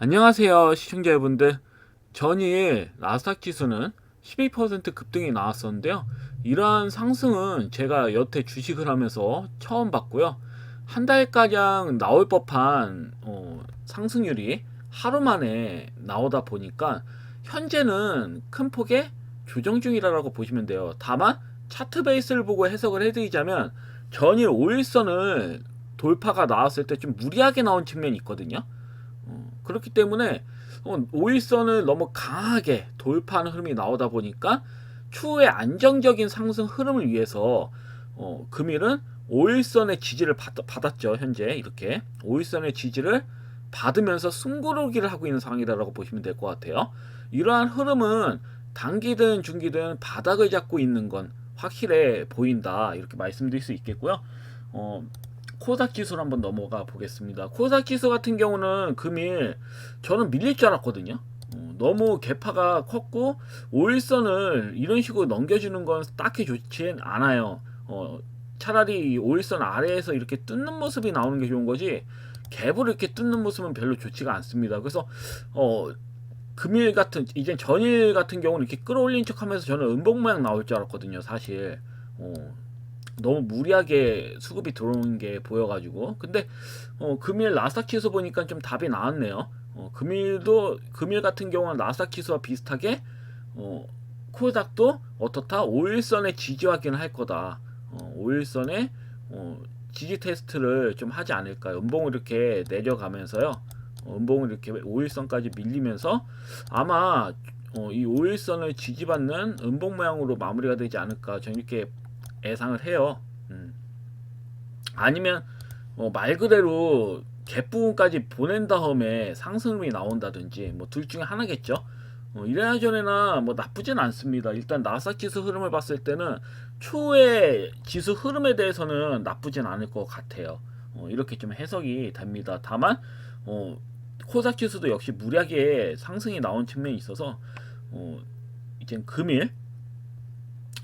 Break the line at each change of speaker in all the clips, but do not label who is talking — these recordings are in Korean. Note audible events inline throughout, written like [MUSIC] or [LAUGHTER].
안녕하세요 시청자 여러분들. 전일 나스닥 지수는 12% 급등이 나왔었는데요. 이러한 상승은 제가 여태 주식을 하면서 처음 봤고요. 한 달가량 나올 법한 어, 상승률이 하루 만에 나오다 보니까 현재는 큰 폭의 조정 중이라고 보시면 돼요. 다만 차트 베이스를 보고 해석을 해드리자면 전일 5일선을 돌파가 나왔을 때 좀 무리하게 나온 측면이 있거든요. 어, 그렇기 때문에 어, 5일선을 너무 강하게 돌파하는 흐름이 나오다 보니까 추후에 안정적인 상승 흐름을 위해서 어, 금일은 5일선의 지지를 받, 받았죠 현재 이렇게. 5일선의 지지를 받으면서 숨고르기를 하고 있는 상황이다라고 보시면 될 것 같아요. 이러한 흐름은 단기든 중기든 바닥을 잡고 있는 건 확실해 보인다 이렇게 말씀드릴 수 있겠고요 어, 코스닥 지수로 한번 넘어가 보겠습니다. 코스닥 지수 같은 경우는 금일 저는 밀릴 줄 알았거든요. 어, 너무 개파가 컸고 5일선을 이런 식으로 넘겨주는 건 딱히 좋진 않아요. 어, 차라리 5일선 아래에서 이렇게 뜯는 모습이 나오는 게 좋은 거지 갭을 이렇게 뜯는 모습은 별로 좋지가 않습니다. 그래서 어, 금일 같은 이제 전일 같은 경우는 이렇게 끌어올린 척하면서 저는 음봉 모양 나올 줄 알았거든요. 사실 어, 너무 무리하게 수급이 들어오는 게 보여가지고 근데 어, 금일 나스닥 지수 보니까 좀 답이 나왔네요. 어, 금일도 금일 같은 경우는 나스닥 지수와 비슷하게 어, 코스닥도 어떻다 5일선에 지지 확인을 할 거다. 어, 5일선에 어, 지지 테스트를 좀 하지 않을까. 음봉을 이렇게 내려가면서요. 어, 음봉을 이렇게 5일선까지 밀리면서 아마 어, 이 5일선을 지지받는 음봉 모양으로 마무리가 되지 않을까. 저는 이렇게 예상을 해요. 음. 아니면 어, 말 그대로 갭 부분까지 보낸 다음에 상승이 나온다든지 뭐 둘 중에 하나겠죠. 어, 이래야 전에나 뭐 나쁘진 않습니다. 일단 나스닥 지수 흐름을 봤을 때는 추후의 지수 흐름에 대해서는 나쁘진 않을 것 같아요. 어, 이렇게 좀 해석이 됩니다. 다만 어, 지수도 역시 무리하게 상승이 나온 측면이 있어서 어, 이제 금일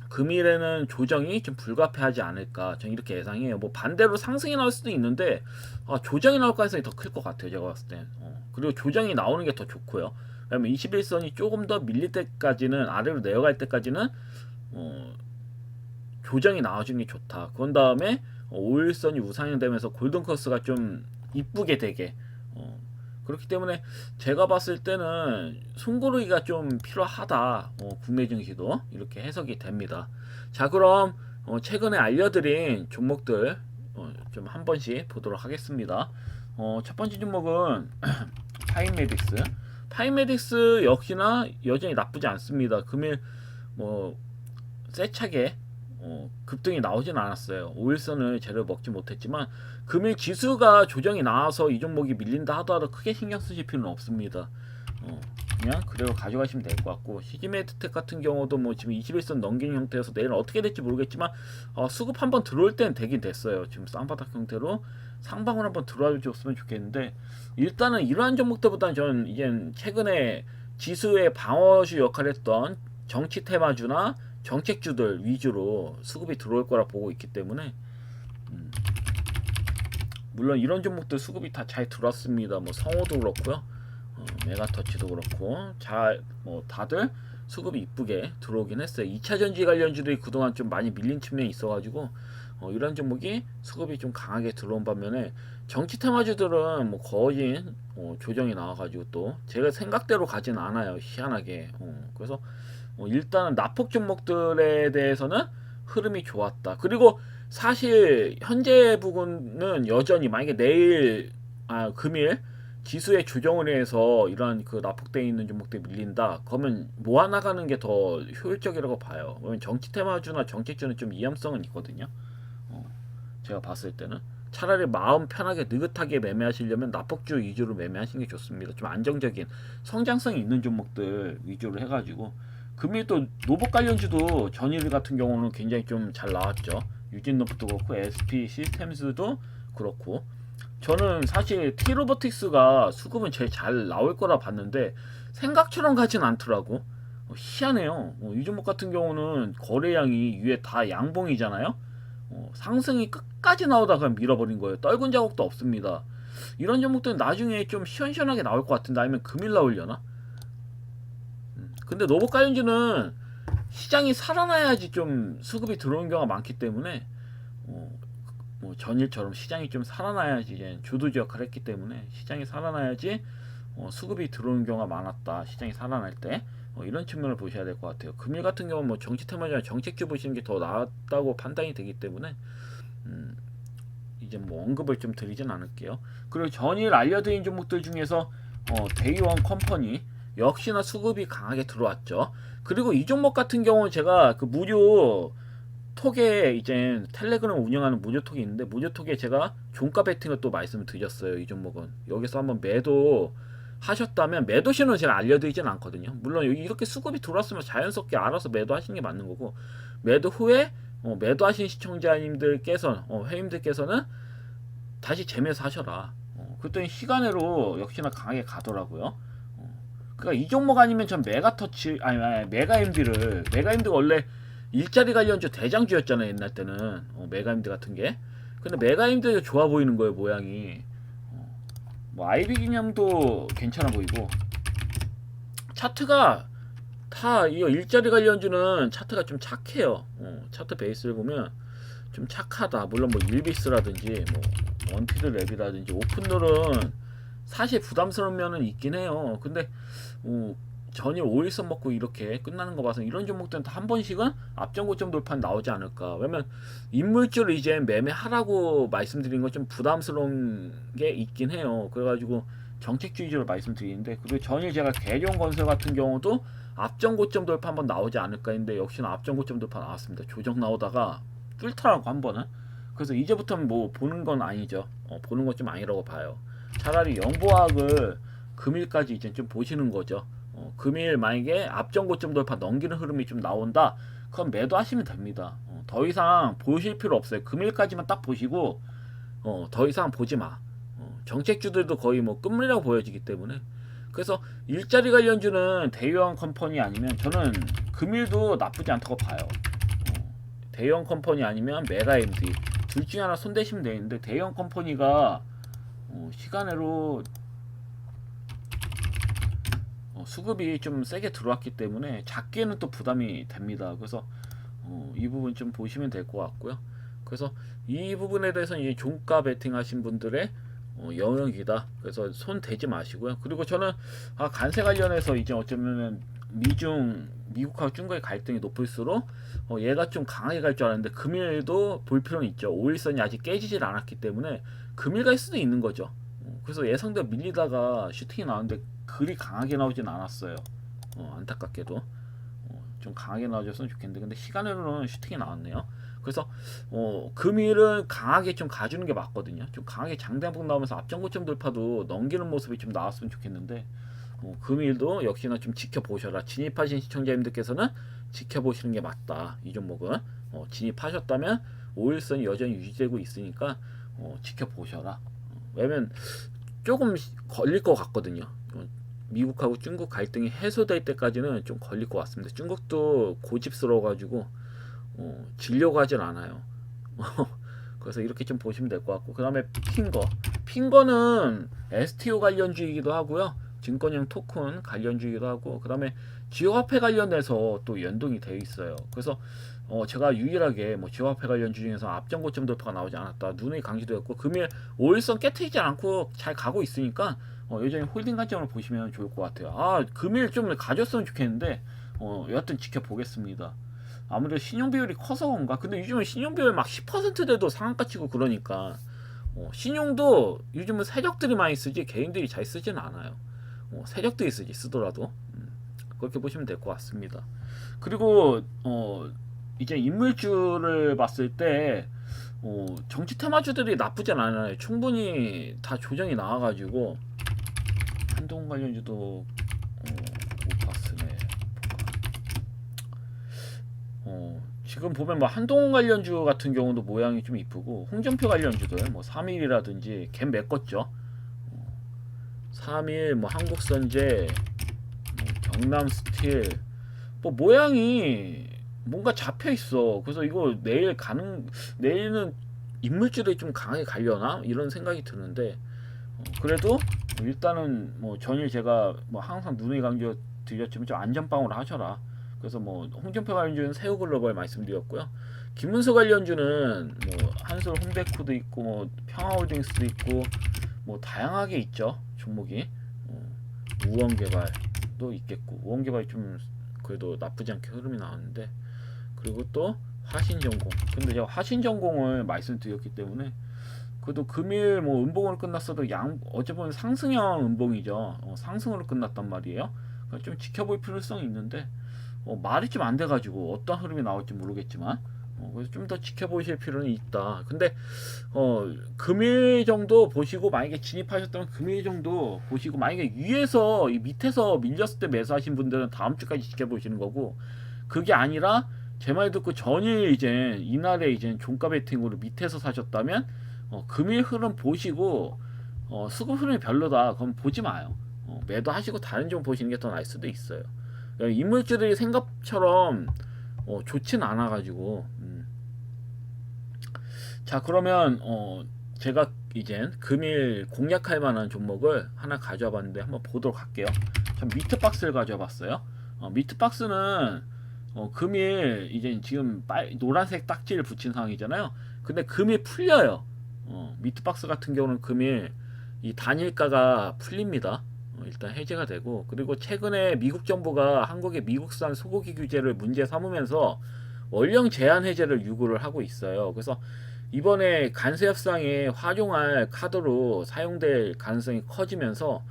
금일에는 조정이 좀 불가피하지 않을까 저는 이렇게 예상해요. 뭐 반대로 상승이 나올 수도 있는데 아, 조정이 나올 가능성이 더 클 것 같아요. 제가 봤을 때. 어, 그리고 조정이 나오는 게 더 좋고요. 왜냐면 21선이 조금 더 밀릴 때까지는 아래로 내려갈 때까지는 어, 조정이 나와주는 게 좋다. 그런 다음에 어, 5일선이 우상향되면서 골든커스가 좀 이쁘게 되게 어, 그렇기 때문에 제가 봤을 때는 손고르기가 좀 필요하다. 어, 국내 증시도 이렇게 해석이 됩니다. 자 그럼 어, 최근에 알려드린 종목들 어, 좀 한 번씩 보도록 하겠습니다. 어, 첫 번째 종목은 [CLEARS THROAT] 파인메딕스. 파인메딕스 역시나 여전히 나쁘지 않습니다. 금일 뭐 세차게 어, 급등이 나오진 않았어요. 5일선을 제대로 먹지 못했지만 금일 지수가 조정이 나와서 이 종목이 밀린다 하더라도 크게 신경 쓰실 필요는 없습니다. 어, 그냥 그대로 가져가시면 될 것 같고 시지메이트텍 같은 경우도 뭐 지금 21선 넘긴 형태여서 내일은 어떻게 될지 모르겠지만 어, 수급 한번 들어올 때는 되긴 됐어요. 지금 쌍바닥 형태로 상방을 한번 들어와 줬으면 좋겠는데 일단은 이러한 종목들보다는 저는 이제 최근에 지수의 방어주 역할을 했던 정치 테마주나 정책주들 위주로 수급이 들어올 거라 보고 있기 때문에 음, 물론 이런 종목들 수급이 다 잘 들어왔습니다. 뭐 성호도 그렇고요, 어, 메가터치도 그렇고 잘 뭐 다들 수급이 이쁘게 들어오긴 했어요. 2차 전지 관련주들이 그동안 좀 많이 밀린 측면이 있어가지고 어, 이런 종목이 수급이 좀 강하게 들어온 반면에 정치 테마주들은 뭐 거의 어, 조정이 나와가지고 또 제가 생각대로 가진 않아요. 희한하게. 어, 그래서 어, 일단은 나폭 종목들에 대해서는 흐름이 좋았다. 그리고 사실 현재 부분은 여전히 만약에 내일 아 금일 지수의 조정을 해서 이런 그 납폭되어 있는 종목들이 밀린다. 그러면 모아 나가는 게 더 효율적이라고 봐요. 왜냐면 정치 테마주나 정책주는 좀 위험성은 있거든요. 어, 제가 봤을 때는 차라리 마음 편하게 느긋하게 매매하시려면 납폭주 위주로 매매하시는 게 좋습니다. 좀 안정적인 성장성이 있는 종목들 위주로 해가지고 금일 또 노복 관련주도 전일 같은 경우는 굉장히 좀 잘 나왔죠. 유진노프도 그렇고 SP 시스템즈도 그렇고 저는 사실 티로보틱스가 수급은 제일 잘 나올 거라 봤는데 생각처럼 가진 않더라고. 어, 희한해요. 어, 이 종목 같은 경우는 거래량이 위에 다 양봉이잖아요. 어, 상승이 끝까지 나오다가 밀어버린 거예요. 떨군 자국도 없습니다. 이런 종목들은 나중에 좀 시원시원하게 나올 것 같은데 아니면 금일 나오려나? 음, 근데 로봇 관련주는 시장이 살아나야지 좀 수급이 들어오는 경우가 많기 때문에 어, 뭐 전일처럼 시장이 좀 살아나야지 이제 주도주 역할을 했기 때문에 시장이 살아나야지 어, 수급이 들어오는 경우가 많았다. 시장이 살아날 때 어, 이런 측면을 보셔야 될 것 같아요. 금일 같은 경우는 뭐 정치 테마주나 정책주 보시는 게 더 나았다고 판단이 되기 때문에 음, 이제 뭐 언급을 좀 드리진 않을게요. 그리고 전일 알려드린 종목들 중에서 어, 데이원 컴퍼니 역시나 수급이 강하게 들어왔죠. 그리고 이 종목 같은 경우는 제가 그 무료 톡에 이제 텔레그램 운영하는 무료 톡이 있는데 무료 톡에 제가 종가 베팅을 또 말씀을 드렸어요. 이 종목은 여기서 한번 매도 하셨다면 매도 신호는 제가 알려드리진 않거든요. 물론 이렇게 수급이 들어왔으면 자연스럽게 알아서 매도하시는 게 맞는 거고 매도 후에 어, 매도하신 시청자님들께서 어, 회원님들께서는 다시 재매수 하셔라. 어, 그랬더니 시간으로 역시나 강하게 가더라고요. 어, 그러니까 이 종목 아니면 전 메가터치 아니, 아니 메가 MD를 메가 MD가 원래 일자리 관련주 대장주였잖아요 옛날 때는 어, 메가 MD 같은 게. 근데 메가 MD가 좋아 보이는 거예요 모양이. 어, 뭐 아이비 기념도 괜찮아 보이고 차트가 다 이거 일자리 관련주는 차트가 좀 착해요. 어, 차트 베이스를 보면 좀 착하다. 물론 뭐 일비스라든지 뭐 원피드 랩이라든지 오픈롤은 사실 부담스러운 면은 있긴 해요. 근데 어, 전일 5일선 먹고 이렇게 끝나는 거 봐서 이런 종목들은 다 한 번씩은 앞전 고점 돌파 나오지 않을까. 왜냐면 인물주를 이제 매매하라고 말씀드린 건 좀 부담스러운 게 있긴 해요. 그래가지고 정책주의적으로 말씀드리는데 그리고 전일 제가 대령 건설 같은 경우도 앞전 고점 돌파 한번 나오지 않을까 했는데 역시나 앞전 고점 돌파 나왔습니다. 조정 나오다가 뚫더라고 한 번은. 그래서 이제부터는 뭐 보는 건 아니죠. 어, 보는 건 좀 아니라고 봐요. 차라리 영보학을 금일까지 이제 좀 보시는 거죠. 어, 금일 만약에 앞전 고점 돌파 넘기는 흐름이 좀 나온다. 그럼 매도하시면 됩니다. 어, 더 이상 보실 필요 없어요. 금일까지만 딱 보시고 어, 더 이상 보지 마. 어, 정책주들도 거의 뭐 끝물이라고 보여지기 때문에 그래서 일자리 관련주는 대형 컴퍼니 아니면 저는 금일도 나쁘지 않다고 봐요. 어, 대형 컴퍼니 아니면 MD 둘 중에 하나 손대시면 되는데 대형 컴퍼니가 어, 시간으로 어, 수급이 좀 세게 들어왔기 때문에 작게는 또 부담이 됩니다. 그래서 어, 이 부분 좀 보시면 될 것 같고요. 그래서 이 부분에 대해서 이제 종가 베팅하신 분들의 어, 영역이다. 그래서 손 대지 마시고요. 그리고 저는 아, 간세 관련해서 이제 어쩌면은 미중 미국하고 중국의 갈등이 높을수록 어, 얘가 좀 강하게 갈 줄 알았는데 금일도 볼 필요는 있죠. 5일선이 아직 깨지질 않았기 때문에 금일 갈 수도 있는 거죠. 어, 그래서 예상대로 밀리다가 슈팅이 나왔는데 그리 강하게 나오진 않았어요. 어, 안타깝게도 어, 좀 강하게 나와줬으면 좋겠는데 근데 시간으로는 슈팅이 나왔네요. 그래서 어, 금일은 강하게 좀 가주는 게 맞거든요. 좀 강하게 장대한폭 나오면서 앞전고점 돌파도 넘기는 모습이 좀 나왔으면 좋겠는데 어, 금일도 역시나 좀 지켜보셔라. 진입하신 시청자님들께서는 지켜보시는 게 맞다. 이 종목은 어, 진입하셨다면 5일선이 여전히 유지되고 있으니까 어, 지켜보셔라. 어, 왜냐면 조금 시- 걸릴 것 같거든요. 어, 미국하고 중국 갈등이 해소될 때까지는 좀 걸릴 것 같습니다. 중국도 고집스러워가지고 어, 질려고 하진 않아요. [LAUGHS] 그래서 이렇게 좀 보시면 될 것 같고 그 다음에 핑거 핑거는 STO 관련주이기도 하고요 증권형 토큰 관련주이기도 하고 그 다음에 지역화폐 관련해서 또 연동이 되어 있어요 그래서 어, 제가 유일하게 뭐 지역화폐 관련주 중에서 앞전 고점 돌파가 나오지 않았다 눈이 강조되었고 금일 5일선 깨트리지 않고 잘 가고 있으니까 어, 여전히 홀딩 관점으로 보시면 좋을 것 같아요 아 금일 좀 가졌으면 좋겠는데 어, 여하튼 지켜보겠습니다 아무래도 신용 비율이 커서 그런가? 근데 요즘은 신용 비율 막 10%대도 상한가 치고 그러니까 어, 신용도 요즘은 세력들이 많이 쓰지 개인들이 잘 쓰지는 않아요. 어, 세력들이 쓰지 쓰더라도 음, 그렇게 보시면 될 것 같습니다. 그리고 어, 이제 인물주를 봤을 때 어, 정치 테마주들이 나쁘진 않아요. 충분히 다 조정이 나와가지고 한동 관련주도 어, 못 봤으네. 어, 지금 보면 뭐 한동훈 관련주 같은 경우도 모양이 좀 이쁘고 홍준표 관련주들 뭐 3일이라든지 걘 메꿨죠. 어, 3일 뭐 한국선제 뭐 경남스틸 뭐 모양이 뭔가 잡혀 있어. 그래서 이거 내일 가는 내일은 인물줄이 좀 강하게 갈려나 이런 생각이 드는데 어, 그래도 일단은 뭐 전일 제가 뭐 항상 눈의 강조 드렸지만 좀 안전빵으로 하셔라. 그래서 뭐 홍준표 관련주는 새우 글로벌 말씀드렸고요. 김문수 관련주는 뭐 한솔 홈베코도 있고 뭐 평화홀딩스도 있고 뭐 다양하게 있죠 종목이 어, 우원개발도 있겠고 우원개발이 좀 그래도 나쁘지 않게 흐름이 나왔는데 그리고 또 화신전공. 근데 제가 화신전공을 말씀드렸기 때문에 그래도 금일 뭐 음봉으로 끝났어도 양 어째 보면 상승형 음봉이죠. 어, 상승으로 끝났단 말이에요. 그러니까 좀 지켜볼 필요성이 있는데 어, 말이 좀 안 돼가지고 어떤 흐름이 나올지 모르겠지만 어, 그래서 좀 더 지켜보실 필요는 있다. 근데 어 금일 정도 보시고 만약에 진입하셨다면 금일 정도 보시고 만약에 위에서 이 밑에서 밀렸을 때 매수하신 분들은 다음 주까지 지켜보시는 거고 그게 아니라 제 말 듣고 전일 이제 이날에 이제 종가 베팅으로 밑에서 사셨다면 어, 금일 흐름 보시고 어, 수급 흐름이 별로다. 그럼 보지 마요. 어, 매도하시고 다른 종 보시는 게 더 나을 수도 있어요. 그러니까 인물주들이 생각처럼 어, 좋진 않아 가지고 음. 자 그러면 어 제가 이젠 금일 공략할 만한 종목을 하나 가져와 봤는데 한번 보도록 할게요. 전 미트박스를 가져와 봤어요. 어, 미트박스는 어, 금일 이제 지금 빨 노란색 딱지를 붙인 상황이잖아요. 근데 금일 풀려요. 어, 미트박스 같은 경우는 금일 이 단일가가 풀립니다. 어, 일단 해제가 되고 그리고 최근에 미국 정부가 한국의 미국산 소고기 규제를 문제 삼으면서 원령 제한 해제를 요구를 하고 있어요. 그래서 이번에 관세 협상에 활용할 카드로 사용될 가능성이 커지면서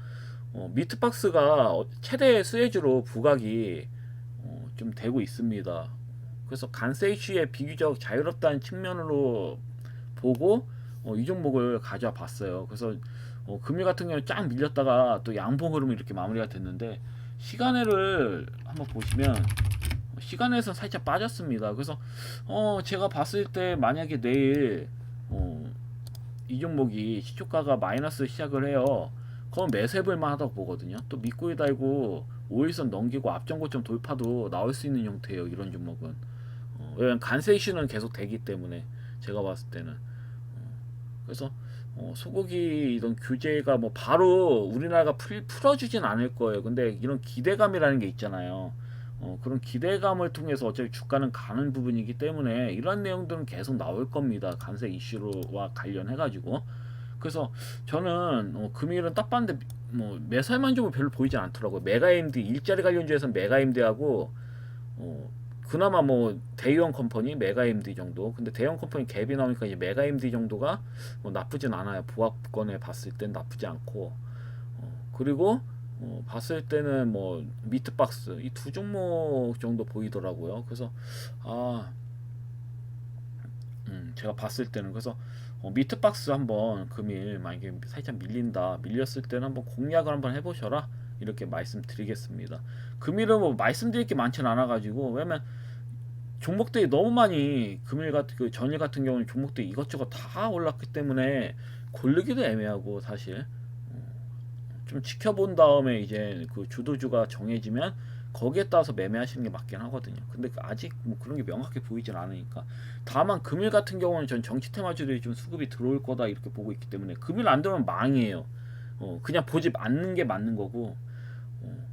어, 미트박스가 어, 최대 수혜주로 부각이 어, 좀 되고 있습니다. 그래서 관세 이슈에 비교적 자유롭다는 측면으로 보고 어, 이 종목을 가져와 봤어요. 그래서 어, 금일 같은 경우는 쫙 밀렸다가 또 양봉 흐름이 이렇게 마무리가 됐는데 시간을 한번 보시면 시간에서 살짝 빠졌습니다. 그래서 어 제가 봤을 때 만약에 내일 어, 이 종목이 시초가가 마이너스 시작을 해요. 그럼 매수해볼 만 하다고 보거든요. 또 밑꼬리 달고 5일선 넘기고 앞전고점 돌파도 나올 수 있는 형태예요. 이런 종목은. 어, 왜냐면 간세 이슈는 계속 되기 때문에 제가 봤을 때는. 어, 그래서 어, 소고기 이런 규제가 뭐 바로 우리나라가 풀, 풀어주진 않을 거예요. 근데 이런 기대감이라는 게 있잖아요. 어, 그런 기대감을 통해서 어차피 주가는 가는 부분이기 때문에 이런 내용들은 계속 나올 겁니다. 간세 이슈와 관련해 가지고. 그래서 저는 어, 금일은 딱 봤는데 뭐 매수할 점은 별로 보이지 않더라고요. 메가 AMD 일자리 관련주에서 메가 AMD하고 어, 그나마 뭐 대형 컴퍼니 메가 AMD 정도. 근데 대형 컴퍼니 갭이 나오니까 이제 메가 AMD 정도가 뭐 나쁘진 않아요. 부합권에 봤을 땐 나쁘지 않고. 어, 그리고 어, 봤을 때는 뭐 미트박스 이 두 종목 정도 보이더라고요. 그래서 아, 음, 제가 봤을 때는 그래서 어, 미트박스 한번 금일 만약에 살짝 밀린다 밀렸을 때는 한번 공략을 한번 해보셔라 이렇게 말씀드리겠습니다. 금일은 뭐 말씀드릴 게 많지는 않아가지고 왜냐면 종목들이 너무 많이 금일 같은 그 전일 같은 경우는 종목들이 이것저것 다 올랐기 때문에 고르기도 애매하고 사실 좀 지켜본 다음에 이제 그 주도주가 정해지면 거기에 따라서 매매하시는 게 맞긴 하거든요. 근데 아직 뭐 그런 게 명확히 보이진 않으니까. 다만 금일 같은 경우는 전 정치 테마주들이 좀 수급이 들어올 거다 이렇게 보고 있기 때문에 금일 안 들어오면 망이에요. 어, 그냥 보지 않는 게 맞는 거고. 어,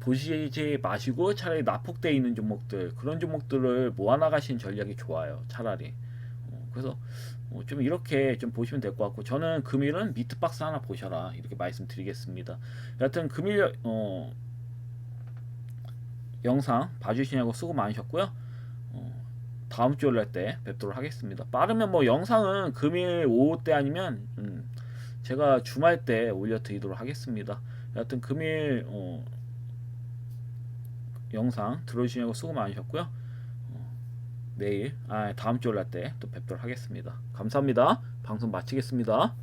보시지 마시고 차라리 납폭돼 있는 종목들 그런 종목들을 모아 나가신 전략이 좋아요. 차라리. 어, 그래서 어, 좀 이렇게 좀 보시면 될 것 같고 저는 금일은 미트박스 하나 보셔라 이렇게 말씀드리겠습니다. 여하튼 금일 어, 영상 봐주시냐고 수고 많으셨고요. 어, 다음 주 올릴 때 뵙도록 하겠습니다. 빠르면 뭐 영상은 금일 오후 때 아니면 음, 제가 주말 때 올려드리도록 하겠습니다. 여하튼 금일 어, 영상 들어주시냐고 수고 많으셨고요. 내일 아 다음 주 올라 때또 뵙도록 하겠습니다. 감사합니다. 방송 마치겠습니다.